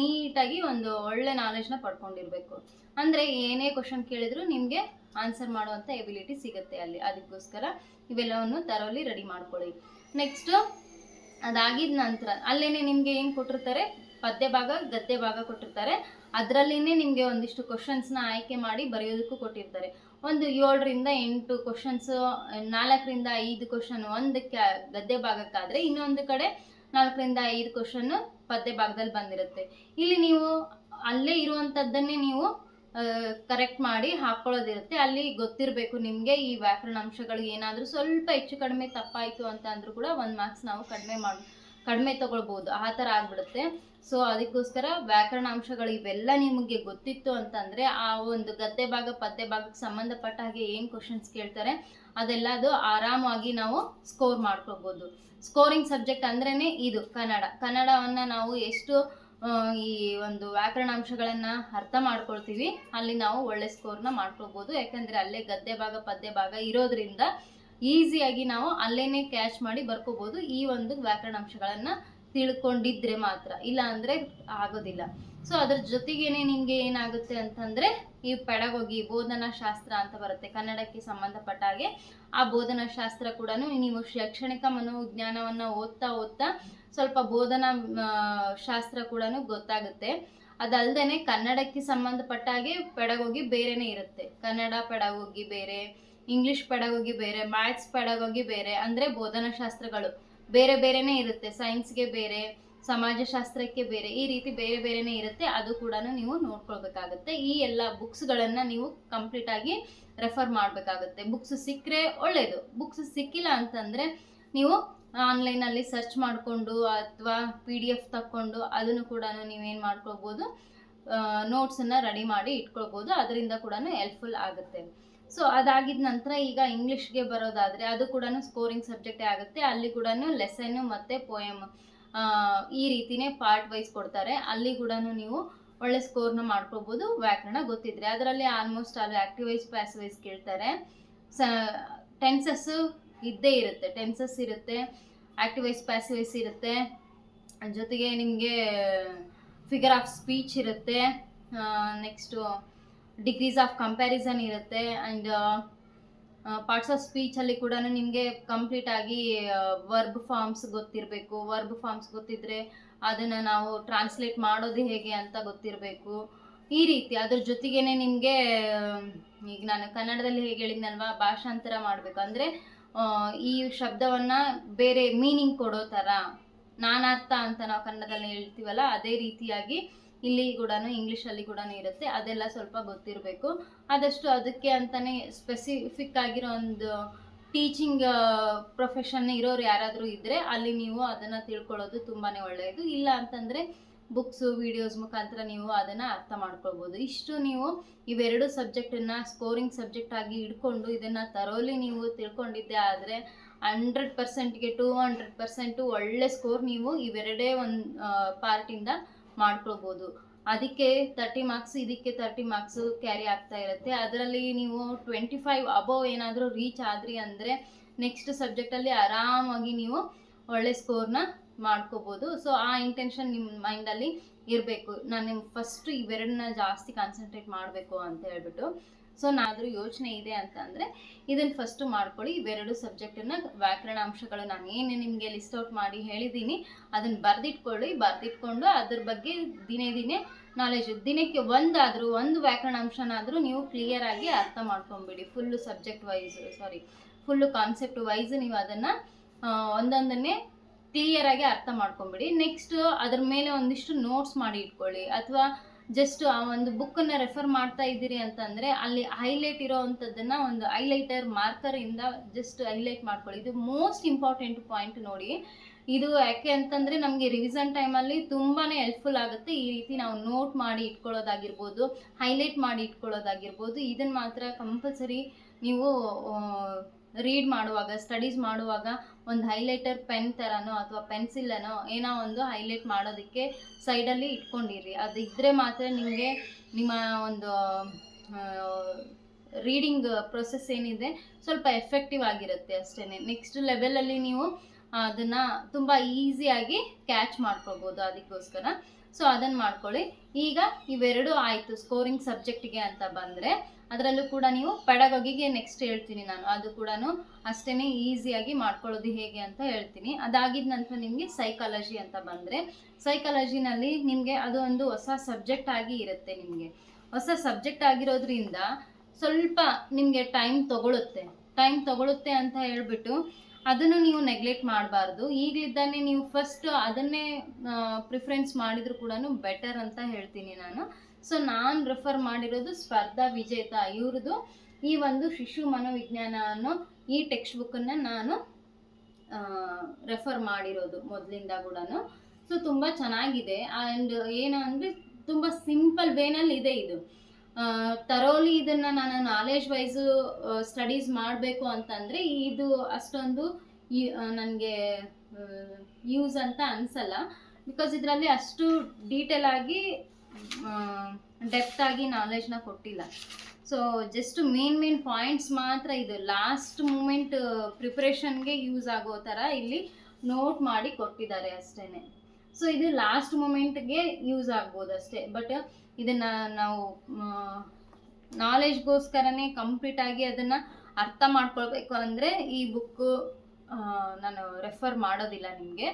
ನೀಟಾಗಿ ಒಂದು ಒಳ್ಳೆ ನಾಲೆಜ್ನ ಪಡ್ಕೊಂಡಿರಬೇಕು. ಅಂದರೆ ಏನೇ ಕ್ವಶನ್ ಕೇಳಿದ್ರು ನಿಮಗೆ ಆನ್ಸರ್ ಮಾಡುವಂಥ ಎಬಿಲಿಟಿ ಸಿಗುತ್ತೆ ಅಲ್ಲಿ. ಅದಕ್ಕೋಸ್ಕರ ಇವೆಲ್ಲವನ್ನು ತರೋಲಿ ರೆಡಿ ಮಾಡ್ಕೊಳ್ಳಿ. ನೆಕ್ಸ್ಟು ಅದಾಗಿದ ನಂತರ ಅಲ್ಲೇನೆ ನಿಮಗೆ ಏನು ಕೊಟ್ಟಿರ್ತಾರೆ? ಪದ್ಯ ಭಾಗ ಗದ್ಯ ಭಾಗ ಕೊಟ್ಟಿರ್ತಾರೆ. ಅದರಲ್ಲಿನೇ ನಿಮಗೆ ಒಂದಿಷ್ಟು ಕ್ವಶನ್ಸ್ನ ಆಯ್ಕೆ ಮಾಡಿ ಬರೆಯೋದಕ್ಕೂ ಕೊಟ್ಟಿರ್ತಾರೆ. ಒಂದು ಏಳರಿಂದ ಎಂಟು ಕ್ವಶನ್ಸು ನಾಲ್ಕರಿಂದ ಐದು ಕ್ವಶನ್ ಒಂದು ಕ್ಯಾ ಗದ್ಯ ಭಾಗಕ್ಕಾದರೆ ಇನ್ನೊಂದು ಕಡೆ ನಾಲ್ಕರಿಂದ ಐದು ಕ್ವಶನ್ ಪದ್ಯ ಭಾಗದಲ್ಲಿ ಬಂದಿರುತ್ತೆ. ಇಲ್ಲಿ ನೀವು ಅಲ್ಲೇ ಇರುವಂಥದ್ದನ್ನೇ ನೀವು ಕರೆಕ್ಟ್ ಮಾಡಿ ಹಾಕ್ಕೊಳ್ಳೋದಿರುತ್ತೆ ಅಲ್ಲಿ ಗೊತ್ತಿರಬೇಕು ನಿಮಗೆ ಈ ವ್ಯಾಕರಣ ಅಂಶಗಳು ಏನಾದರೂ ಸ್ವಲ್ಪ ಹೆಚ್ಚು ಕಡಿಮೆ ತಪ್ಪಾಯಿತು ಅಂತ ಅಂದರೂ ಕೂಡ ಒಂದು ಮಾರ್ಕ್ಸ್ ನಾವು ಕಡಿಮೆ ಮಾಡಿ ಕಡಿಮೆ ತಗೊಳ್ಬೋದು, ಆ ಥರ ಆಗ್ಬಿಡುತ್ತೆ. ಸೊ ಅದಕ್ಕೋಸ್ಕರ ವ್ಯಾಕರಣಾಂಶಗಳು ಇವೆಲ್ಲ ನಿಮಗೆ ಗೊತ್ತಿತ್ತು ಅಂತಂದರೆ ಆ ಒಂದು ಗದ್ದೆ ಭಾಗ ಪದ್ಯ ಭಾಗಕ್ಕೆ ಸಂಬಂಧಪಟ್ಟ ಹಾಗೆ ಏನು ಕ್ವಶನ್ಸ್ ಕೇಳ್ತಾರೆ, ಅದೆಲ್ಲ ಅದು ಆರಾಮಾಗಿ ನಾವು ಸ್ಕೋರ್ ಮಾಡ್ಕೋಬೋದು ಸ್ಕೋರಿಂಗ್ ಸಬ್ಜೆಕ್ಟ್ ಅಂದ್ರೇ ಇದು, ಕನ್ನಡ. ಕನ್ನಡವನ್ನು ನಾವು ಎಷ್ಟು ಈ ಒಂದು ವ್ಯಾಕರಣಾಂಶಗಳನ್ನು ಅರ್ಥ ಮಾಡ್ಕೊಳ್ತೀವಿ, ಅಲ್ಲಿ ನಾವು ಒಳ್ಳೆ ಸ್ಕೋರ್ನ ಮಾಡ್ಕೋಬೋದು ಯಾಕಂದರೆ ಅಲ್ಲೇ ಗದ್ದೆ ಭಾಗ ಪದ್ಯ ಭಾಗ ಇರೋದ್ರಿಂದ ಈಸಿಯಾಗಿ ನಾವು ಅಲ್ಲೇನೆ ಕ್ಯಾಚ್ ಮಾಡಿ ಬರ್ಕೋಬೋದು. ಈ ಒಂದು ವ್ಯಾಕರಣಾಂಶಗಳನ್ನು ತಿಳ್ಕೊಂಡಿದ್ರೆ ಮಾತ್ರ. ಇಲ್ಲ ಅಂದ್ರೆ ಆಗೋದಿಲ್ಲ. ಸೊ ಅದ್ರ ಜೊತೆಗೇನೆ ನಿಮಗೆ ಏನಾಗುತ್ತೆ ಅಂತಂದರೆ, ಈ ಪೆಡಗೋಗಿ, ಬೋಧನಾ ಶಾಸ್ತ್ರ ಅಂತ ಬರುತ್ತೆ. ಕನ್ನಡಕ್ಕೆ ಸಂಬಂಧಪಟ್ಟ ಹಾಗೆ ಆ ಬೋಧನಾ ಶಾಸ್ತ್ರ ಕೂಡ ನೀವು ಶೈಕ್ಷಣಿಕ ಮನೋವಿಜ್ಞಾನವನ್ನು ಓದ್ತಾ ಓದ್ತಾ ಸ್ವಲ್ಪ ಬೋಧನಾ ಶಾಸ್ತ್ರ ಕೂಡ ಗೊತ್ತಾಗುತ್ತೆ. ಅದಲ್ದೇನೆ ಕನ್ನಡಕ್ಕೆ ಸಂಬಂಧಪಟ್ಟ ಹಾಗೆ ಪೆಡಗೋಗಿ ಬೇರೆನೇ ಇರುತ್ತೆ. ಕನ್ನಡ ಪೆಡಗೋಗಿ ಬೇರೆ ಇಂಗ್ಲಿಷ್ ಪೆಡಗೋಗಿ ಬೇರೆ ಮ್ಯಾಥ್ಸ್ ಪೆಡಗೋಗಿ ಬೇರೆ, ಅಂದರೆ ಬೋಧನಾ ಶಾಸ್ತ್ರಗಳು ಬೇರೆ ಬೇರೆನೇ ಇರುತ್ತೆ ಸೈನ್ಸ್ಗೆ ಬೇರೆ, ಸಮಾಜಶಾಸ್ತ್ರಕ್ಕೆ ಬೇರೆ, ಈ ರೀತಿ ಬೇರೆ ಬೇರೆನೇ ಇರುತ್ತೆ, ಅದು ಕೂಡ ನೀವು ನೋಡ್ಕೊಳ್ಬೇಕಾಗುತ್ತೆ. ಈ ಎಲ್ಲ ಬುಕ್ಸ್ಗಳನ್ನು ನೀವು ಕಂಪ್ಲೀಟ್ ಆಗಿ ರೆಫರ್ ಮಾಡಬೇಕಾಗುತ್ತೆ. ಬುಕ್ಸ್ ಸಿಕ್ಕರೆ ಒಳ್ಳೆಯದು ಬುಕ್ಸ್ ಸಿಕ್ಕಿಲ್ಲ ಅಂತಂದರೆ ನೀವು ಆನ್ಲೈನಲ್ಲಿ ಸರ್ಚ್ ಮಾಡಿಕೊಂಡು ಅಥವಾ ಪಿ ಡಿ ಎಫ್ ತಕ್ಕೊಂಡು ಅದನ್ನು ಕೂಡ ನೀವೇನು ಮಾಡ್ಕೊಳ್ಬೋದು ನೋಟ್ಸನ್ನು ರೆಡಿ ಮಾಡಿ ಇಟ್ಕೊಳ್ಬೋದು. ಅದರಿಂದ ಕೂಡ ಹೆಲ್ಪ್ಫುಲ್ ಆಗುತ್ತೆ. ಸೊ ಅದಾಗಿದ ನಂತರ ಈಗ ಇಂಗ್ಲೀಷ್ಗೆ ಬರೋದಾದರೆ ಅದು ಕೂಡ ಸ್ಕೋರಿಂಗ್ ಸಬ್ಜೆಕ್ಟೇ ಆಗುತ್ತೆ. ಅಲ್ಲಿ ಕೂಡ ಲೆಸನ್ನು ಮತ್ತು ಪೋಯಮ್ ಈ ರೀತಿನೇ ಪಾರ್ಟ್ ವೈಸ್ ಕೊಡ್ತಾರೆ. ಅಲ್ಲಿ ಕೂಡ ನೀವು ಒಳ್ಳೆ ಸ್ಕೋರ್ನ ಮಾಡ್ಕೋಬೋದು. ವ್ಯಾಕರಣ ಗೊತ್ತಿದ್ರೆ ಅದರಲ್ಲಿ ಆಲ್ಮೋಸ್ಟ್ ಅಲ್ಲಿ ಆಕ್ಟಿವ್ ವೈಸ್ ಪ್ಯಾಸ್ ವೈಸ್ ಕೇಳ್ತಾರೆ. ಸ ಟೆನ್ಸಸ್ಸು ಇದ್ದೇ ಇರುತ್ತೆ. ಟೆನ್ಸಸ್ ಇರುತ್ತೆ ಆಕ್ಟಿವ್ ವೈಸ್ ಪ್ಯಾಸ್ ವೈಸ್ ಇರುತ್ತೆ ಜೊತೆಗೆ ನಿಮಗೆ ಫಿಗರ್ ಆಫ್ ಸ್ಪೀಚ್ ಇರುತ್ತೆ. ನೆಕ್ಸ್ಟು ಡಿಗ್ರೀಸ್ ಆಫ್ ಕಂಪ್ಯಾರಿಸನ್ ಇರುತ್ತೆ ಆ್ಯಂಡ್ ಪಾರ್ಟ್ಸ್ ಆಫ್ ಸ್ಪೀಚಲ್ಲಿ ಕೂಡ ನಿಮಗೆ ಕಂಪ್ಲೀಟ್ ಆಗಿ ವರ್ಬ್ ಫಾರ್ಮ್ಸ್ ಗೊತ್ತಿರಬೇಕು. ವರ್ಬ್ ಫಾರ್ಮ್ಸ್ ಗೊತ್ತಿದ್ರೆ ಅದನ್ನು ನಾವು ಟ್ರಾನ್ಸ್ಲೇಟ್ ಮಾಡೋದು ಹೇಗೆ ಅಂತ ಗೊತ್ತಿರಬೇಕು. ಈ ರೀತಿ ಅದ್ರ ಜೊತೆಗೇ ನಿಮಗೆ ಈಗ ನಾನು ಕನ್ನಡದಲ್ಲಿ ಹೇಗೆ ಹೇಳಿದ್ನಲ್ವಾ, ಭಾಷಾಂತರ ಮಾಡಬೇಕು. ಅಂದರೆ ಈ ಶಬ್ದವನ್ನು ಬೇರೆ ಮೀನಿಂಗ್ ಕೊಡೋ ಥರ, ನಾನಾರ್ಥ ಅಂತ ನಾವು ಕನ್ನಡದಲ್ಲಿ ಹೇಳ್ತೀವಲ್ಲ, ಅದೇ ರೀತಿಯಾಗಿ ಇಲ್ಲಿ ಕೂಡ ಇಂಗ್ಲೀಷಲ್ಲಿ ಕೂಡ ಇರುತ್ತೆ. ಅದೆಲ್ಲ ಸ್ವಲ್ಪ ಗೊತ್ತಿರಬೇಕು. ಆದಷ್ಟು ಅದಕ್ಕೆ ಅಂತಲೇ ಸ್ಪೆಸಿಫಿಕ್ ಆಗಿರೋ ಒಂದು ಟೀಚಿಂಗ್ ಪ್ರೊಫೆಷನ್ ಇರೋರು ಯಾರಾದರೂ ಇದ್ದರೆ ಅಲ್ಲಿ ನೀವು ಅದನ್ನು ತಿಳ್ಕೊಳ್ಳೋದು ತುಂಬಾ ಒಳ್ಳೆಯದು. ಇಲ್ಲ ಅಂತಂದರೆ ಬುಕ್ಸು ವೀಡಿಯೋಸ್ ಮುಖಾಂತರ ನೀವು ಅದನ್ನು ಅರ್ಥ ಮಾಡ್ಕೊಳ್ಬೋದು. ಇಷ್ಟು ನೀವು ಇವೆರಡು ಸಬ್ಜೆಕ್ಟನ್ನು ಸ್ಕೋರಿಂಗ್ ಸಬ್ಜೆಕ್ಟ್ ಆಗಿ ಇಟ್ಕೊಂಡು ಇದನ್ನು ತರೋಲಿ ನೀವು ತಿಳ್ಕೊಂಡಿದ್ದೆ ಆದರೆ ಹಂಡ್ರೆಡ್ ಪರ್ಸೆಂಟ್ಗೆ ಟೂ ಹಂಡ್ರೆಡ್ ಪರ್ಸೆಂಟು ಒಳ್ಳೆ ಸ್ಕೋರ್ ನೀವು ಇವೆರಡೇ ಒಂದು ಪಾರ್ಟಿಂದ ಮಾಡ್ಕೊಳ್ಬೋದು. ಅದಕ್ಕೆ ತರ್ಟಿ ಮಾರ್ಕ್ಸ್ ಇದಕ್ಕೆ ತರ್ಟಿ ಮಾರ್ಕ್ಸು ಕ್ಯಾರಿ ಆಗ್ತಾ ಇರುತ್ತೆ. ಅದರಲ್ಲಿ ನೀವು ಟ್ವೆಂಟಿ ಫೈವ್ ಅಬೋವ್ ಏನಾದರೂ ರೀಚ್ ಆದ್ರಿ ಅಂದರೆ ನೆಕ್ಸ್ಟ್ ಸಬ್ಜೆಕ್ಟಲ್ಲಿ ಆರಾಮಾಗಿ ನೀವು ಒಳ್ಳೆ ಸ್ಕೋರ್ನ ಮಾಡ್ಕೋಬೋದು. ಸೊ ಆ ಇಂಟೆನ್ಷನ್ ನಿಮ್ಮ ಮೈಂಡಲ್ಲಿ ಇರಬೇಕು. ನಾನು ಫಸ್ಟ್ ಇವೆರಡನ್ನ ಜಾಸ್ತಿ ಕಾನ್ಸಂಟ್ರೇಟ್ ಮಾಡಬೇಕು ಅಂತ ಹೇಳ್ಬಿಟ್ಟು. ಸೊ ನಾದರೂ ಯೋಚನೆ ಇದೆ ಅಂತ ಅಂದರೆ ಇದನ್ನು ಫಸ್ಟು ಮಾಡ್ಕೊಳ್ಳಿ. ಇವೆರಡು ಸಬ್ಜೆಕ್ಟನ್ನು ವ್ಯಾಕರಣಾಂಶಗಳು ನಾನು ಏನು ನಿಮಗೆ ಲಿಸ್ಟ್ ಔಟ್ ಮಾಡಿ ಹೇಳಿದ್ದೀನಿ, ಅದನ್ನು ಬರೆದಿಟ್ಕೊಳ್ಳಿ. ಬರೆದಿಟ್ಕೊಂಡು ಅದ್ರ ಬಗ್ಗೆ ದಿನೇ ದಿನೇ ನಾಲೆಜ್ ದಿನಕ್ಕೆ ಒಂದಾದರೂ, ಒಂದು ವ್ಯಾಕರಣಾಂಶನಾದರೂ ನೀವು ಕ್ಲಿಯರಾಗಿ ಅರ್ಥ ಮಾಡ್ಕೊಂಬಿಡಿ. Full subject wise sorry full concept wise ನೀವು ಅದನ್ನು ಒಂದೊಂದನ್ನೇ ಕ್ಲಿಯರಾಗಿ ಅರ್ಥ ಮಾಡ್ಕೊಂಬಿಡಿ. ನೆಕ್ಸ್ಟ್ ಅದ್ರ ಮೇಲೆ ಒಂದಿಷ್ಟು ನೋಟ್ಸ್ ಮಾಡಿ ಇಟ್ಕೊಳ್ಳಿ. ಅಥವಾ ಜಸ್ಟ್ ಆ ಒಂದು ಬುಕ್ಕನ್ನು ರೆಫರ್ ಮಾಡ್ತಾ ಇದ್ದೀರಿ ಅಂತಂದರೆ ಅಲ್ಲಿ ಹೈಲೈಟ್ ಇರೋ ಅಂಥದ್ದನ್ನು ಒಂದು ಹೈಲೈಟರ್ ಮಾರ್ಕರಿಂದ ಜಸ್ಟ್ ಹೈಲೈಟ್ ಮಾಡ್ಕೊಳ್ಳಿ. ಇದು ಮೋಸ್ಟ್ ಇಂಪಾರ್ಟೆಂಟ್ ಪಾಯಿಂಟ್ ನೋಡಿ. ಇದು ಯಾಕೆ ಅಂತಂದರೆ ನಮಗೆ ರಿವಿಸನ್ ಟೈಮಲ್ಲಿ ತುಂಬಾ ಹೆಲ್ಪ್ಫುಲ್ ಆಗುತ್ತೆ. ಈ ರೀತಿ ನಾವು ನೋಟ್ ಮಾಡಿ ಇಟ್ಕೊಳ್ಳೋದಾಗಿರ್ಬೋದು ಹೈಲೈಟ್ ಮಾಡಿ ಇಟ್ಕೊಳ್ಳೋದಾಗಿರ್ಬೋದು. ಇದನ್ನು ಮಾತ್ರ ಕಂಪಲ್ಸರಿ ನೀವು ರೀಡ್ ಮಾಡುವಾಗ ಸ್ಟಡೀಸ್ ಮಾಡುವಾಗ ಒಂದು ಹೈಲೈಟರ್ ಪೆನ್ ಥರನೋ ಅಥವಾ ಪೆನ್ಸಿಲ್ಲನೋ ಏನೋ ಒಂದು ಹೈಲೈಟ್ ಮಾಡೋದಕ್ಕೆ ಸೈಡಲ್ಲಿ ಇಟ್ಕೊಂಡಿರಿ. ಅದು ಇದ್ದರೆ ಮಾತ್ರ ನಿಮಗೆ ನಿಮ್ಮ ಒಂದು ರೀಡಿಂಗ್ ಪ್ರೊಸೆಸ್ ಏನಿದೆ ಸ್ವಲ್ಪ ಎಫೆಕ್ಟಿವ್ ಆಗಿರುತ್ತೆ ಅಷ್ಟೇ ನೆಕ್ಸ್ಟ್ ಲೆವೆಲಲ್ಲಿ ನೀವು ಅದನ್ನು ತುಂಬ ಈಸಿಯಾಗಿ ಕ್ಯಾಚ್ ಮಾಡ್ಕೋಬೋದು ಅದಕ್ಕೋಸ್ಕರ. ಸೊ ಅದನ್ನು ಮಾಡ್ಕೊಳ್ಳಿ. ಈಗ ಇವೆರಡು ಆಯಿತು ಸ್ಕೋರಿಂಗ್ ಸಬ್ಜೆಕ್ಟಿಗೆ ಅಂತ ಬಂದರೆ ಅದರಲ್ಲೂ ಕೂಡ ನೀವು ಪೆಡಗೋಗಿಗೆ ನೆಕ್ಸ್ಟ್ ಹೇಳ್ತೀನಿ ನಾನು. ಅದು ಕೂಡ ಅಷ್ಟೇ ಈಸಿಯಾಗಿ ಮಾಡ್ಕೊಳ್ಳೋದು ಹೇಗೆ ಅಂತ ಹೇಳ್ತೀನಿ. ಅದಾಗಿದ ನಂತರ ನಿಮಗೆ ಸೈಕಾಲಜಿ ಅಂತ ಬಂದರೆ ಸೈಕಾಲಜಿನಲ್ಲಿ ನಿಮಗೆ ಅದು ಒಂದು ಹೊಸ ಸಬ್ಜೆಕ್ಟ್ ಆಗಿ ಇರುತ್ತೆ ನಿಮಗೆ. ಹೊಸ ಸಬ್ಜೆಕ್ಟ್ ಆಗಿರೋದ್ರಿಂದ ಸ್ವಲ್ಪ ನಿಮಗೆ ಟೈಮ್ ತಗೊಳುತ್ತೆ. ಟೈಮ್ ತಗೊಳುತ್ತೆ ಅಂತ ಹೇಳ್ಬಿಟ್ಟು ಅದನ್ನು ನೀವು ನೆಗ್ಲೆಕ್ಟ್ ಮಾಡಬಾರ್ದು. ಈಗಲಿದ್ದಾನೆ ನೀವು ಫಸ್ಟ್ ಅದನ್ನೇ ಪ್ರಿಫರೆನ್ಸ್ ಮಾಡಿದರೂ ಕೂಡ ಬೆಟರ್ ಅಂತ ಹೇಳ್ತೀನಿ ನಾನು. ಸೊ ನಾನು ರೆಫರ್ ಮಾಡಿರೋದು ಸ್ಪರ್ಧಾ ವಿಜೇತ ಇವ್ರದ್ದು ಈ ಒಂದು ಶಿಶು ಮನೋವಿಜ್ಞಾನ ಅನ್ನೋ ಈ ಟೆಕ್ಸ್ಟ್ ಬುಕ್ಕನ್ನು ನಾನು ರೆಫರ್ ಮಾಡಿರೋದು ಮೊದಲಿಂದ ಕೂಡ ಸೊ ತುಂಬ ಚೆನ್ನಾಗಿದೆ. ಆ್ಯಂಡ್ ಏನು ಅಂದರೆ ತುಂಬ ಸಿಂಪಲ್ ವೇನಲ್ಲಿ ಇದೆ ಇದು. ತರೋಲಿ ಇದನ್ನು ನಾನು ನಾಲೆಜ್ ವೈಸು ಸ್ಟಡೀಸ್ ಮಾಡಬೇಕು ಅಂತಂದರೆ ಇದು ಅಷ್ಟೊಂದು ನನಗೆ ಯೂಸ್ ಅಂತ ಅನಿಸಲ್ಲ. ಬಿಕಾಸ್ ಇದರಲ್ಲಿ ಅಷ್ಟು ಡೀಟೇಲ್ ಆಗಿ ಡೆಪ್ತ್ ಆಗಿ ನಾಲೆಜ್ನ ಕೊಟ್ಟಿಲ್ಲ. So just main main points ಮಾತ್ರ ಇದು. ಲಾಸ್ಟ್ ಮೂಮೆಂಟ್ ಪ್ರಿಪ್ರೇಷನ್ಗೆ ಯೂಸ್ ಆಗೋ ಥರ ಇಲ್ಲಿ ನೋಟ್ ಮಾಡಿ ಕೊಟ್ಟಿದ್ದಾರೆ ಅಷ್ಟೇ ಸೊ ಇದು ಲಾಸ್ಟ್ ಮೂಮೆಂಟ್ಗೆ ಯೂಸ್ ಆಗ್ಬೋದು ಅಷ್ಟೇ. ಬಟ್ ಇದನ್ನು ನಾವು ನಾಲೆಜ್ಗೋಸ್ಕರನೇ ಕಂಪ್ಲೀಟಾಗಿ ಅದನ್ನು ಅರ್ಥ ಮಾಡ್ಕೊಳ್ಬೇಕು ಅಂದರೆ ಈ ಬುಕ್ಕು ನಾನು ರೆಫರ್ ಮಾಡೋದಿಲ್ಲ ನಿಮಗೆ.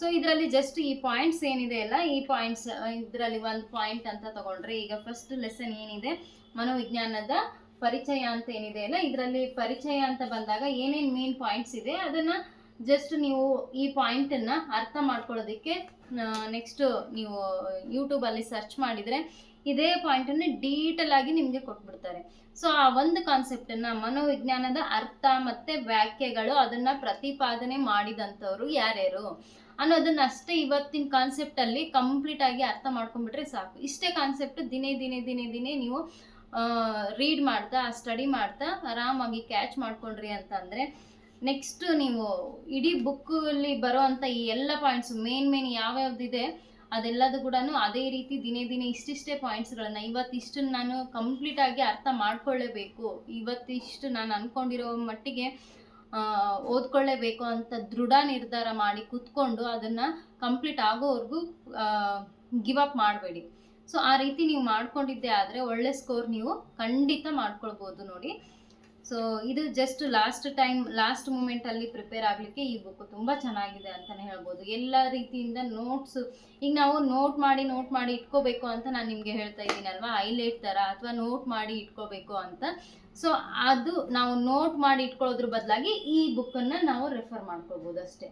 ಸೊ ಇದರಲ್ಲಿ ಜಸ್ಟ್ ಈ ಪಾಯಿಂಟ್ಸ್ ಏನಿದೆ ಅಲ್ಲ, ಈ ಪಾಯಿಂಟ್ಸ್ ಇದರಲ್ಲಿ ಒಂದು ಪಾಯಿಂಟ್ ಅಂತ ತಗೊಂಡ್ರೆ ಈಗ ಫಸ್ಟ್ ಲೆಸನ್ ಏನಿದೆ? ಮನೋವಿಜ್ಞಾನದ ಪರಿಚಯ ಅಂತ ಏನಿದೆ ಅಲ್ಲ, ಇದರಲ್ಲಿ ಪರಿಚಯ ಅಂತ ಬಂದಾಗ ಏನೇನು ಮೇನ್ ಪಾಯಿಂಟ್ಸ್ ಇದೆ, ಅದನ್ನು ಜಸ್ಟ್ ನೀವು ಈ ಪಾಯಿಂಟನ್ನು ಅರ್ಥ ಮಾಡ್ಕೊಳ್ಳೋದಕ್ಕೆ ನೆಕ್ಸ್ಟ್ ನೀವು ಯೂಟ್ಯೂಬಲ್ಲಿ ಸರ್ಚ್ ಮಾಡಿದರೆ ಇದೇ ಪಾಯಿಂಟನ್ನು ಡೀಟೇಲ್ ಆಗಿ ನಿಮಗೆ ಕೊಟ್ಬಿಡ್ತಾರೆ. ಸೊ ಆ ಒಂದು ಕಾನ್ಸೆಪ್ಟನ್ನು ಮನೋವಿಜ್ಞಾನದ ಅರ್ಥ ಮತ್ತು ವ್ಯಾಖ್ಯೆಗಳು ಅದನ್ನು ಪ್ರತಿಪಾದನೆ ಮಾಡಿದಂಥವ್ರು ಯಾರ್ಯಾರು? ಅನ್ನೋದನ್ನ ಅಷ್ಟೇ ಇವತ್ತಿನ ಕಾನ್ಸೆಪ್ಟ್ ಅಲ್ಲಿ ಕಂಪ್ಲೀಟ್ ಆಗಿ ಅರ್ಥ ಮಾಡ್ಕೊಂಡ್ಬಿಟ್ರೆ ಸಾಕು. ಇಷ್ಟೇ ಕಾನ್ಸೆಪ್ಟ್ ದಿನೇ ದಿನೇ ದಿನೇ ದಿನೇ ನೀವು ರೀಡ್ ಮಾಡ್ತಾ ಸ್ಟಡಿ ಮಾಡ್ತಾ ಆರಾಮಾಗಿ ಕ್ಯಾಚ್ ಮಾಡ್ಕೊಂಡ್ರಿ ಅಂತಂದರೆ ನೆಕ್ಸ್ಟ್ ನೀವು ಇಡೀ ಬುಕ್ಕಲ್ಲಿ ಬರೋ ಅಂಥ ಈ ಎಲ್ಲ ಪಾಯಿಂಟ್ಸ್ ಮೇನ್ ಮೇನ್ ಯಾವ್ಯಾವ್ದಿದೆ ಅದೆಲ್ಲದು ಕೂಡ ಅದೇ ರೀತಿ ದಿನೇ ದಿನೇ ಇಷ್ಟಿಷ್ಟೇ ಪಾಯಿಂಟ್ಸ್ಗಳನ್ನು ಇವತ್ತಿಷ್ಟು ನಾನು ಕಂಪ್ಲೀಟ್ ಆಗಿ ಅರ್ಥ ಮಾಡ್ಕೊಳ್ಳೇಬೇಕು. ಇವತ್ತಿಷ್ಟು ನಾನು ಅಂದ್ಕೊಂಡಿರೋ ಮಟ್ಟಿಗೆ ಓದ್ಕೊಳ್ಳೇಬೇಕು ಅಂತ ದೃಢ ನಿರ್ಧಾರ ಮಾಡಿ ಕೂತ್ಕೊಂಡು ಅದನ್ನು ಕಂಪ್ಲೀಟ್ ಆಗೋವರೆಗೂ ಗಿವ್ ಅಪ್ ಮಾಡಬೇಡಿ. ಸೊ ಆ ರೀತಿ ನೀವು ಮಾಡ್ಕೊಂಡಿದ್ದೆ ಆದರೆ ಒಳ್ಳೆ ಸ್ಕೋರ್ ನೀವು ಖಂಡಿತ ಮಾಡ್ಕೊಳ್ಬೋದು ನೋಡಿ. ಸೊ ಇದು ಜಸ್ಟ್ ಲಾಸ್ಟ್ ಟೈಮ್ ಲಾಸ್ಟ್ ಮೂಮೆಂಟಲ್ಲಿ ಪ್ರಿಪೇರ್ ಆಗಲಿಕ್ಕೆ ಈ ಬುಕ್ ತುಂಬ ಚೆನ್ನಾಗಿದೆ ಅಂತಲೇ ಹೇಳ್ಬೋದು. ಎಲ್ಲ ರೀತಿಯಿಂದ ನೋಟ್ಸ್ ಈಗ ನಾವು ನೋಟ್ ಮಾಡಿ ನೋಟ್ ಮಾಡಿ ಇಟ್ಕೋಬೇಕು ಅಂತ ನಾನು ನಿಮಗೆ ಹೇಳ್ತಾ ಇದ್ದೀನಲ್ವಾ ಹೈಲೈಟ್ ಥರ ಅಥವಾ ನೋಟ್ ಮಾಡಿ ಇಟ್ಕೋಬೇಕು ಅಂತ. ಸೊ ಅದು ನಾವು ನೋಟ್ ಮಾಡಿ ಇಟ್ಕೊಳ್ಳೋದ್ರ ಬದಲಾಗಿ ಈ ಬುಕ್ಕನ್ನು ನಾವು ರೆಫರ್ ಮಾಡ್ಕೋಬೋದು ಅಷ್ಟೇ.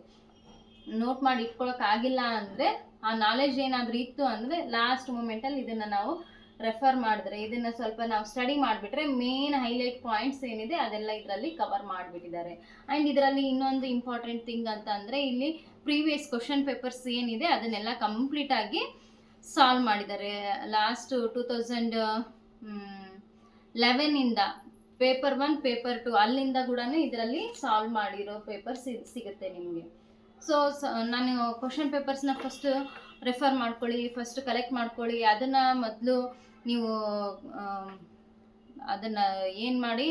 ನೋಟ್ ಮಾಡಿ ಇಟ್ಕೊಳಕ್ಕಾಗಿಲ್ಲ ಅಂದರೆ, ಆ ನಾಲೆಜ್ ಏನಾದರೂ ಇತ್ತು ಅಂದರೆ ಲಾಸ್ಟ್ ಮೂಮೆಂಟಲ್ಲಿ ಇದನ್ನು ನಾವು ರೆಫರ್ ಮಾಡಿದ್ರೆ, ಇದನ್ನು ಸ್ವಲ್ಪ ನಾವು ಸ್ಟಡಿ ಮಾಡಿಬಿಟ್ರೆ ಮೇನ್ ಹೈಲೈಟ್ ಪಾಯಿಂಟ್ಸ್ ಏನಿದೆ ಅದೆಲ್ಲ ಇದರಲ್ಲಿ ಕವರ್ ಮಾಡಿಬಿಟ್ಟಿದ್ದಾರೆ. ಆ್ಯಂಡ್ ಇದರಲ್ಲಿ ಇನ್ನೊಂದು ಇಂಪಾರ್ಟೆಂಟ್ ಥಿಂಗ್ ಅಂತ ಅಂದರೆ ಇಲ್ಲಿ ಪ್ರೀವಿಯಸ್ ಕ್ವಶನ್ ಪೇಪರ್ಸ್ ಏನಿದೆ ಅದನ್ನೆಲ್ಲ ಕಂಪ್ಲೀಟಾಗಿ ಸಾಲ್ವ್ ಮಾಡಿದ್ದಾರೆ. ಲಾಸ್ಟ್ ಟೂ ತೌಸಂಡ್ ಲೆವೆನಿಂದ ಪೇಪರ್ ಒನ್ ಪೇಪರ್ ಟು ಅಲ್ಲಿಂದ ಕೂಡ ಇದರಲ್ಲಿ ಸಾಲ್ವ್ ಮಾಡಿರೋ ಪೇಪರ್ಸ್ ಸಿಗುತ್ತೆ ನಿಮಗೆ. ಸೊ ನಾನು ಕ್ವಶನ್ ಪೇಪರ್ಸ್ನ ಫಸ್ಟ್ ರೆಫರ್ ಮಾಡ್ಕೊಳ್ಳಿ ಫಸ್ಟ್ ಕಲೆಕ್ಟ್ ಮಾಡ್ಕೊಳ್ಳಿ, ಅದನ್ನು ಮೊದಲು ನೀವು ಅದನ್ನು ಏನು ಮಾಡಿ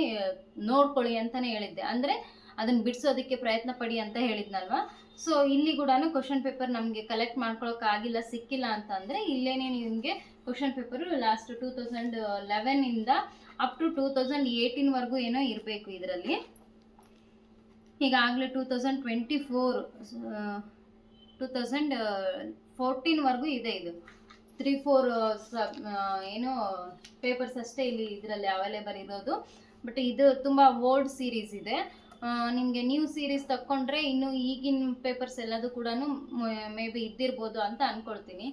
ನೋಡ್ಕೊಳ್ಳಿ ಅಂತಲೇ ಹೇಳಿದ್ದೆ. ಅಂದರೆ ಅದನ್ನು ಬಿಡಿಸೋದಕ್ಕೆ ಪ್ರಯತ್ನ ಪಡಿ ಅಂತ ಹೇಳಿದ್ನಲ್ವಾ? ಸೊ ಇಲ್ಲಿ ಕೂಡ ಕ್ವಶನ್ ಪೇಪರ್ ನಮಗೆ ಕಲೆಕ್ಟ್ ಮಾಡ್ಕೊಳ್ಳೋಕ್ಕಾಗಿಲ್ಲ ಸಿಕ್ಕಿಲ್ಲ ಅಂತಂದರೆ ಇಲ್ಲೇನೆ ನಿಮಗೆ question paper last two thousand ಲೆವೆನಿಂದ up to two thousand ಏಯ್ಟೀನ್ವರೆಗೂ ಏನೋ ಇರಬೇಕು ಇದರಲ್ಲಿ. ಈಗಾಗಲೇ two thousand twenty four two thousand ಫೋರ್ಟೀನ್ವರೆಗೂ ಇದೆ ಇದು. ತ್ರೀ ಫೋರ್ ಏನು ಪೇಪರ್ಸ್ ಅಷ್ಟೇ ಇಲ್ಲಿ ಇದರಲ್ಲಿ ಅವೈಲೇಬಲ್ ಇರೋದು. ಬಟ್ ಇದು ತುಂಬ ಓಲ್ಡ್ ಸೀರೀಸ್ ಇದೆ. ನಿಮಗೆ ನ್ಯೂ ಸೀರೀಸ್ ತಕ್ಕೊಂಡ್ರೆ ಇನ್ನು ಈಗಿನ ಪೇಪರ್ಸ್ ಎಲ್ಲದು ಕೂಡ ಮೇ ಬಿ ಇದ್ದಿರ್ಬೋದು ಅಂತ ಅಂದ್ಕೊಳ್ತೀನಿ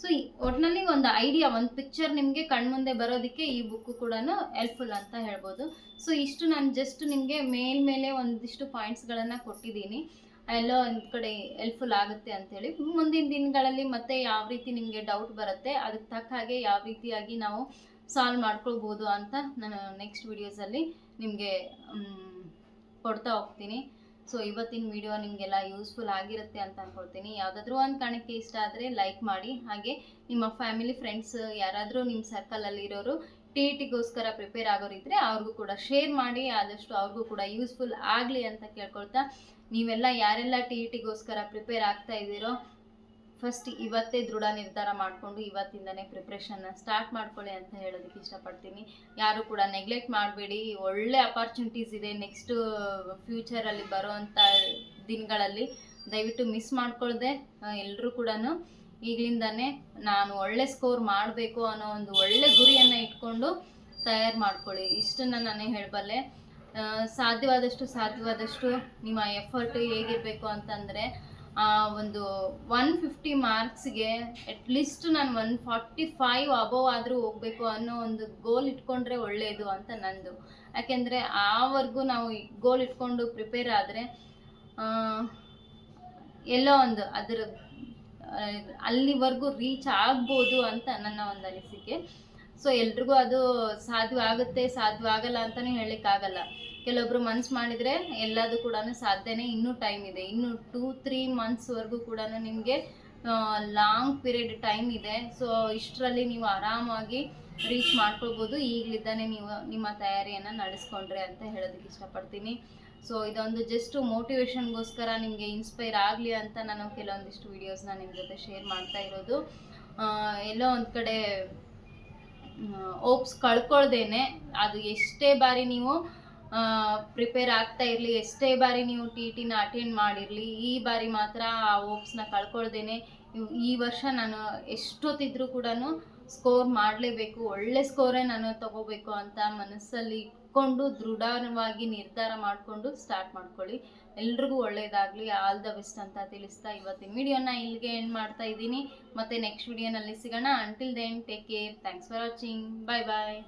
ಸೊ ಒಟ್ಟಿನಲ್ಲಿ ಒಂದು ಐಡಿಯಾ ಒಂದು ಪಿಕ್ಚರ್ ನಿಮಗೆ ಕಣ್ಮುಂದೆ ಬರೋದಕ್ಕೆ ಈ ಬುಕ್ ಕೂಡ ಹೆಲ್ಪ್ಫುಲ್ ಅಂತ ಹೇಳ್ಬೋದು. ಸೊ ಇಷ್ಟು ನಾನು ಜಸ್ಟ್ ನಿಮಗೆ ಮೇಲ್ಮೇಲೆ ಒಂದಿಷ್ಟು ಪಾಯಿಂಟ್ಸ್ಗಳನ್ನು ಕೊಟ್ಟಿದ್ದೀನಿ. ಎಲ್ಲೋ ಒಂದು ಕಡೆ ಹೆಲ್ಪ್ಫುಲ್ ಆಗುತ್ತೆ ಅಂತೇಳಿ. ಮುಂದಿನ ದಿನಗಳಲ್ಲಿ ಮತ್ತೆ ಯಾವ ರೀತಿ ನಿಮಗೆ ಡೌಟ್ ಬರುತ್ತೆ ಅದಕ್ಕೆ ತಕ್ಕ ಹಾಗೆ ಯಾವ ರೀತಿಯಾಗಿ ನಾವು ಸಾಲ್ವ್ ಮಾಡ್ಕೊಳ್ಬೋದು ಅಂತ ನಾನು ನೆಕ್ಸ್ಟ್ ವಿಡಿಯೋಸಲ್ಲಿ ನಿಮಗೆ ಕೊಡ್ತಾ ಹೋಗ್ತೀನಿ. ಸೊ ಇವತ್ತಿನ ವಿಡಿಯೋ ನಿಮಗೆಲ್ಲ ಯೂಸ್ಫುಲ್ ಆಗಿರುತ್ತೆ ಅಂತ ಅನ್ಕೊಳ್ತೀನಿ. ಯಾವುದಾದ್ರೂ ಒಂದು ಕಾರಣಕ್ಕೆ ಇಷ್ಟ ಆದರೆ ಲೈಕ್ ಮಾಡಿ. ಹಾಗೆ ನಿಮ್ಮ ಫ್ಯಾಮಿಲಿ ಫ್ರೆಂಡ್ಸ್ ಯಾರಾದರೂ ನಿಮ್ಮ ಇರೋರು ಟಿ ಟಿಗೋಸ್ಕರ ಪ್ರಿಪೇರ್ ಆಗೋರಿದ್ರೆ ಅವ್ರಿಗೂ ಕೂಡ ಶೇರ್ ಮಾಡಿ. ಆದಷ್ಟು ಅವ್ರಿಗೂ ಕೂಡ ಯೂಸ್ಫುಲ್ ಆಗಲಿ ಅಂತ ಕೇಳ್ಕೊಳ್ತಾ ನೀವೆಲ್ಲ ಯಾರೆಲ್ಲ ಟಿ ಇ ಟಿಗೋಸ್ಕರ ಪ್ರಿಪೇರ್ ಆಗ್ತಾ ಇದ್ದೀರೋ ಫಸ್ಟ್ ಇವತ್ತೇ ದೃಢ ನಿರ್ಧಾರ ಮಾಡಿಕೊಂಡು ಇವತ್ತಿಂದನೇ ಪ್ರಿಪ್ರೇಷನ್ನ ಸ್ಟಾರ್ಟ್ ಮಾಡ್ಕೊಳ್ಳಿ ಅಂತ ಹೇಳೋದಕ್ಕೆ ಇಷ್ಟಪಡ್ತೀನಿ. ಯಾರು ಕೂಡ ನೆಗ್ಲೆಕ್ಟ್ ಮಾಡಬೇಡಿ. ಒಳ್ಳೆ ಅಪಾರ್ಚುನಿಟೀಸ್ ಇದೆ. ನೆಕ್ಸ್ಟು ಫ್ಯೂಚರಲ್ಲಿ ಬರೋವಂಥ ದಿನಗಳಲ್ಲಿ ದಯವಿಟ್ಟು ಮಿಸ್ ಮಾಡ್ಕೊಳ್ಳದೆ ಎಲ್ಲರೂ ಕೂಡ ಈಗಲಿಂದನೇ ನಾನು ಒಳ್ಳೆ ಸ್ಕೋರ್ ಮಾಡಬೇಕು ಅನ್ನೋ ಒಂದು ಒಳ್ಳೆ ಗುರಿಯನ್ನು ಇಟ್ಕೊಂಡು ತಯಾರು ಮಾಡ್ಕೊಳ್ಳಿ. ಇಷ್ಟನ್ನು ನಾನೇ ಹೇಳಬಲ್ಲೆ. ಸಾಧ್ಯವಾದಷ್ಟು ಸಾಧ್ಯವಾದಷ್ಟು ನಿಮ್ಮ ಎಫರ್ಟ್ ಹೇಗಿರಬೇಕು ಅಂತಂದರೆ ಒಂದು ಒನ್ ಫಿಫ್ಟಿ ಮಾರ್ಕ್ಸ್ಗೆ ಅಟ್ಲೀಸ್ಟ್ ನಾನು ಒನ್ ಫಾರ್ಟಿ ಫೈವ್ ಅಬೋವ್ ಆದರೂ ಹೋಗಬೇಕು ಅನ್ನೋ ಒಂದು ಗೋಲ್ ಇಟ್ಕೊಂಡ್ರೆ ಒಳ್ಳೆಯದು ಅಂತ ನಂದು. ಯಾಕೆಂದರೆ ಆವರೆಗೂ ನಾವು ಗೋಲ್ ಇಟ್ಕೊಂಡು ಪ್ರಿಪೇರ್ ಆದರೆ ಎಲ್ಲೋ ಒಂದು ಅದರ ಅಲ್ಲಿವರೆಗೂ ರೀಚ್ ಆಗ್ಬೋದು ಅಂತ ನನ್ನ ಒಂದು ಅನಿಸಿಕೆ. ಸೊ ಎಲ್ರಿಗೂ ಅದು ಸಾಧ್ಯ ಆಗುತ್ತೆ ಸಾಧ್ಯ ಆಗಲ್ಲ ಅಂತಲೇ ಹೇಳಲಿಕ್ಕಾಗಲ್ಲ ಕೆಲವೊಬ್ರು ಮನ್ಸ್ ಮಾಡಿದರೆ ಎಲ್ಲದೂ ಕೂಡ ಸಾಧ್ಯನೇ ಇನ್ನೂ ಟೈಮ್ ಇದೆ. ಇನ್ನು ಟೂ ತ್ರೀ ಮಂತ್ಸ್ವರೆಗೂ ಕೂಡ ನಿಮಗೆ ಲಾಂಗ್ ಪೀರಿಯಡ್ ಟೈಮ್ ಇದೆ. ಸೊ ಇಷ್ಟರಲ್ಲಿ ನೀವು ಆರಾಮಾಗಿ ರೀಚ್ ಮಾಡ್ಕೊಳ್ಬೋದು. ಈಗಲಿದ್ದಾನೆ ನೀವು ನಿಮ್ಮ ತಯಾರಿಯನ್ನು ನಡೆಸ್ಕೊಂಡ್ರೆ ಅಂತ ಹೇಳೋದಕ್ಕೆ ಇಷ್ಟಪಡ್ತೀನಿ. ಸೊ ಇದೊಂದು ಜಸ್ಟ್ ಮೋಟಿವೇಶನ್ಗೋಸ್ಕರ ನಿಮಗೆ ಇನ್ಸ್ಪೈರ್ ಆಗಲಿ ಅಂತ ನಾನು ಕೆಲವೊಂದಿಷ್ಟು ವೀಡಿಯೋಸ್ನ ನಿಮ್ಮ ಜೊತೆ ಶೇರ್ ಮಾಡ್ತಾ ಇರೋದು. ಎಲ್ಲೋ ಒಂದು ಕಡೆ ಓಪ್ಸ್ ಕಳ್ಕೊಳ್ದೇನೆ. ಅದು ಎಷ್ಟೇ ಬಾರಿ ನೀವು ಪ್ರಿಪೇರ್ ಆಗ್ತಾ ಇರಲಿ, ಎಷ್ಟೇ ಬಾರಿ ನೀವು ಟಿ ಟಿನ ಅಟೆಂಡ್ ಮಾಡಿರಲಿ, ಈ ಬಾರಿ ಮಾತ್ರ ಆ ಓಪ್ಸ್ನ ಕಳ್ಕೊಳ್ದೇನೆ. ಈ ವರ್ಷ ನಾನು ಎಷ್ಟೊತ್ತಿದ್ರೂ ಕೂಡ ಸ್ಕೋರ್ ಮಾಡಲೇಬೇಕು, ಒಳ್ಳೆ ಸ್ಕೋರೇ ನಾನು ತಗೋಬೇಕು ಅಂತ ಮನಸ್ಸಲ್ಲಿ ಇಟ್ಕೊಂಡು ದೃಢವಾಗಿ ನಿರ್ಧಾರ ಮಾಡಿಕೊಂಡು ಸ್ಟಾರ್ಟ್ ಮಾಡ್ಕೊಳ್ಳಿ. ಎಲ್ರಿಗೂ ಒಳ್ಳೇದಾಗಲಿ ಆಲ್ ದ ಬೆಸ್ಟ್ ಅಂತ ತಿಳಿಸ್ತಾ ಇವತ್ತಿನ ವಿಡಿಯೋನ ಇಲ್ಲಿಗೆ ಎಂಡ್ ಮಾಡ್ತಾ ಇದ್ದೀನಿ. ಮತ್ತು ನೆಕ್ಸ್ಟ್ ವಿಡಿಯೋನಲ್ಲಿ ಸಿಗೋಣ. Until then take care thanks for watching bye bye